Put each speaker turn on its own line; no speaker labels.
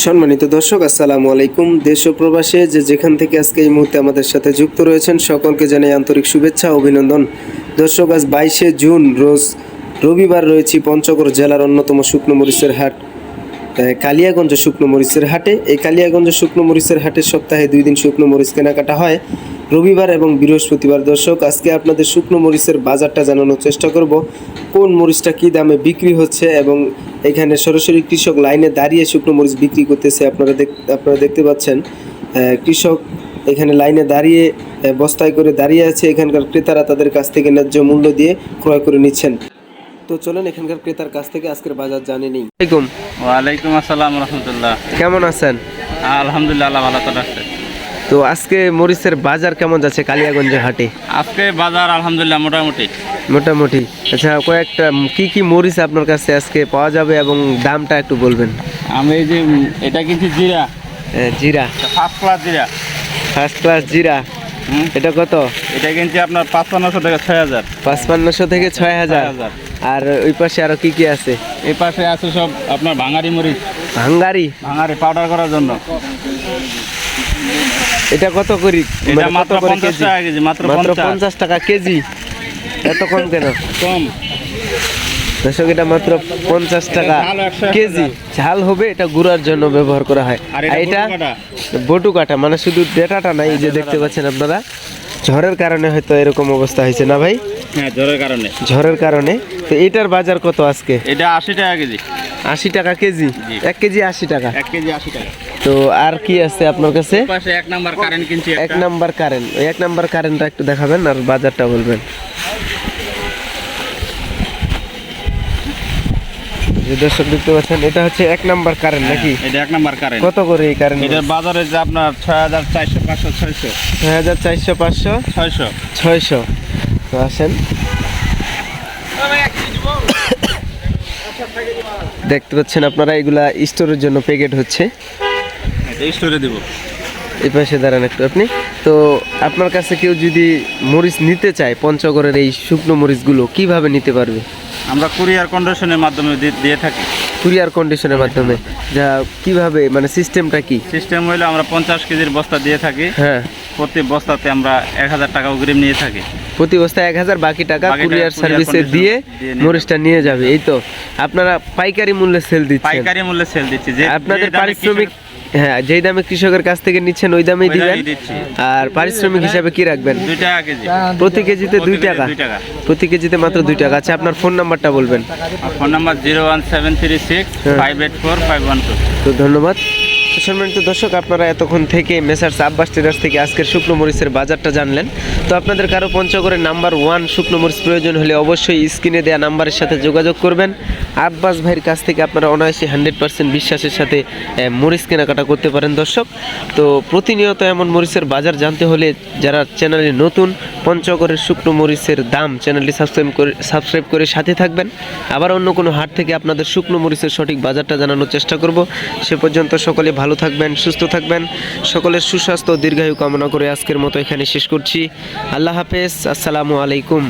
সম্মানিত দর্শক, আসসালামু আলাইকুম। দেশ ও প্রবাসে যে যেখান থেকে আজকে এই মুহূর্তে আমাদের সাথে যুক্ত রয়েছেন, সকলকে জানাই আন্তরিক শুভেচ্ছা অভিনন্দন। দর্শক, আজ বাইশে জুন, রোজ রবিবার রয়েছি পঞ্চগড় জেলার অন্যতম শুকনো মরিচের হাট কালিয়াগঞ্জ শুকনো মরিচের হাটে। এই কালিয়াগঞ্জ শুকনো মরিচের হাটে সপ্তাহে দুই দিন শুকনো মরিচ কেনাকাটা হয়। রবিবার এবং বৃহস্পতিবার দর্শক, আজকে আপনাদের শুকনো মরিচের বাজারটা জানানোর চেষ্টা করব। কোন মরিচটা কী দামে বিক্রি হচ্ছে এবং এখানে সরাসরি কৃষক লাইনে দাঁড়িয়ে শুকনো মরিচ বিক্রি করতেছে। আপনারা দেখ আপনারা দেখতে পাচ্ছেন আহ, কৃষক এখানে লাইনে দাঁড়িয়ে বস্তায় করে দাঁড়িয়ে আছে। এখানকার ক্রেতারা তাদের কাছ থেকে ন্যায্য মূল্য দিয়ে ক্রয় করে নিচ্ছেন। তো চলেন এখানকার ক্রেতার কাছ থেকে আজকের বাজার জানে নেই।
ওয়ালাইকুম। আসসালাম রহমতুল্লাহ।
কেমন আছেন?
আলহামদুলিল্লাহ আল্লাহ ভালো তো রাখছে
তো আজকে মরিচের বাজার কেমন যাচ্ছে কালিয়াগঞ্জের হাটে?
আজকে বাজার আলহামদুলিল্লাহ মোটামুটি।
মোটামুটি। আচ্ছা কয়েকটা কি কি মরিচ আপনার কাছে আজকে পাওয়া যাবে এবং দামটা একটু বলবেন?
আমি যে এটা কিনছি জিরা।
জিরা।
ফার্স্ট ক্লাস জিরা।
ফার্স্ট ক্লাস জিরা। এটা কত?
এটা কিনছি আপনার পাঁচপান্নশো টাকা ছয় হাজার
পাঁচপান্নশো থেকে ছয় হাজার
হাজার।
আর ওই পাশে আরও কি কি আছে?
এই পাশে আছে সব আপনার ভাঙারি মরিচ।
ভাঙ্গারি?
ভাঙারি পাউডার করার জন্য।
এটা কত করি?
এটা
মানে
মাত্র
করে
পঞ্চাশ
কেজি?
টাকা কেজি মাত্র
মাত্র
পঞ্চাশ।
পঞ্চাশ টাকা কেজি। এত কম কেন?
কম।
দর্শক এটা মাত্র পঞ্চাশ টাকা
ঝাল
কেজি। ঝাল হবে এটা গুড়ার জন্য ব্যবহার করা হয়।
আর এটা
এটা
বটু কাটা।
মানে শুধু ডেটাটা নাই যে দেখতে পাচ্ছেন আপনারা। ঝড়ের কারণে হয়তো এরকম অবস্থা হয়েছে না ভাই?
হ্যাঁ জ্বরের কারণে।
ঝড়ের কারণে? তো এটার বাজার কত আজকে?
এটা আশি টাকা কেজি।
আশি টাকা কেজি? এক কেজি আশি টাকা।
এক কেজি আশি টাকা।
তো আর কি আছে আপনার কাছে?
এক নাম্বার কারেন্ট কিনছি
এক নাম্বার কারেন্ট ওই এক নাম্বার কারেন্টটা একটু দেখাবেন আর বাজারটা বলবেন। যে দর্শক দেখতে পাচ্ছেন এটা হচ্ছে এক নাম্বার কারেন্ট নাকি?
এটা এক নাম্বার কারেন্ট
কত করে এই কারেন্ট
এটার বাজারে যে আপনার ছয় হাজার চারশো পাঁচশো ছয়শো।
ছয় হাজার চারশো পাঁচশো
ছয়শো।
ছয়শো। তো আসেন। দেখতে পাচ্ছেন আপনারা এগুলা স্টোরের জন্য প্যাকেট হচ্ছে।
স্টোরে দেবো।
এই পাশে দাঁড়ান একটু আপনি। তো আপনার কাছে কেউ যদি মরিচ নিতে চায় পঞ্চগড়ের এই শুকনো মরিচগুলো কীভাবে নিতে পারবে?
আমরা কুরিয়ার কন্ডিশনের মাধ্যমে দিয়ে থাকি।
কুরিয়ার কন্ডিশনের মাধ্যমে। যা কীভাবে মানে সিস্টেমটা কি?
সিস্টেম হইল আমরা পঞ্চাশ কেজির বস্তা দিয়ে থাকি।
হ্যাঁ।
প্রতি বস্তাতে আমরা এক হাজার টাকা অগ্রিম নিয়ে থাকি।
প্রতি বস্তায় এক হাজার বাকি টাকা কুরিয়ার সার্ভিসে দিয়ে মরিচটা নিয়ে যাবে। এই তো আপনারা পাইকারি মূল্যে সেল দিচ্ছেন।
পাইকারি মূল্যে সেল দিচ্ছি। যে
আপনাদের পারিশ্রমিক হ্যাঁ যেই দামে কৃষকের কাছ থেকে নিচ্ছেন ওই দামেই দিবেন। আর পারিশ্রমিক হিসাবে কি রাখবেন?
দুই টাকা কেজি।
প্রতি কেজিতে দুই টাকা? প্রতি কেজিতে মাত্র দুই টাকা। আচ্ছা আপনার ফোন নাম্বারটা বলবেন।
Phone number zero one seven three six
হ্যাঁ।
Five eight four five one two.
তো ধন্যবাদ। সম্মানিত দর্শক আপনারা এতক্ষণ থেকে মেসার্স আব্বাস টেরাস থেকে আজকের শুকনো মরিচের বাজারটা জানলেন। তো আপনাদের কারও পঞ্চগড়ের নাম্বার ওয়ান শুকনো মরিচ প্রয়োজন হলে অবশ্যই স্ক্রিনে দেওয়া নাম্বারের সাথে যোগাযোগ করবেন। আব্বাস ভাইয়ের কাছ থেকে আপনারা অনায়াসে হান্ড্রেড পার্সেন্ট বিশ্বাসের সাথে মরিচ কেনাকাটা করতে পারেন দর্শক। তো প্রতিনিয়ত এমন মরিচের বাজার জানতে হলে যারা চ্যানেলে নতুন, পঞ্চগড়ের শুকনো মরিচের দাম চ্যানেলটি সাবস্ক্রাইব করে সাবস্ক্রাইব করে সাথে থাকবেন। আবার অন্য কোনো হাট থেকে আপনাদের শুকনো মরিচের সঠিক বাজারটা জানানোর চেষ্টা করব। সে পর্যন্ত সকলে ভালো থাকবেন, সুস্থ থাকবেন। সকলের সুস্বাস্থ্য দীর্ঘায়ু কামনা করে আজকের মতো এখানে শেষ করছি। আল্লাহ হাফেজ, আসসালামু আলাইকুম।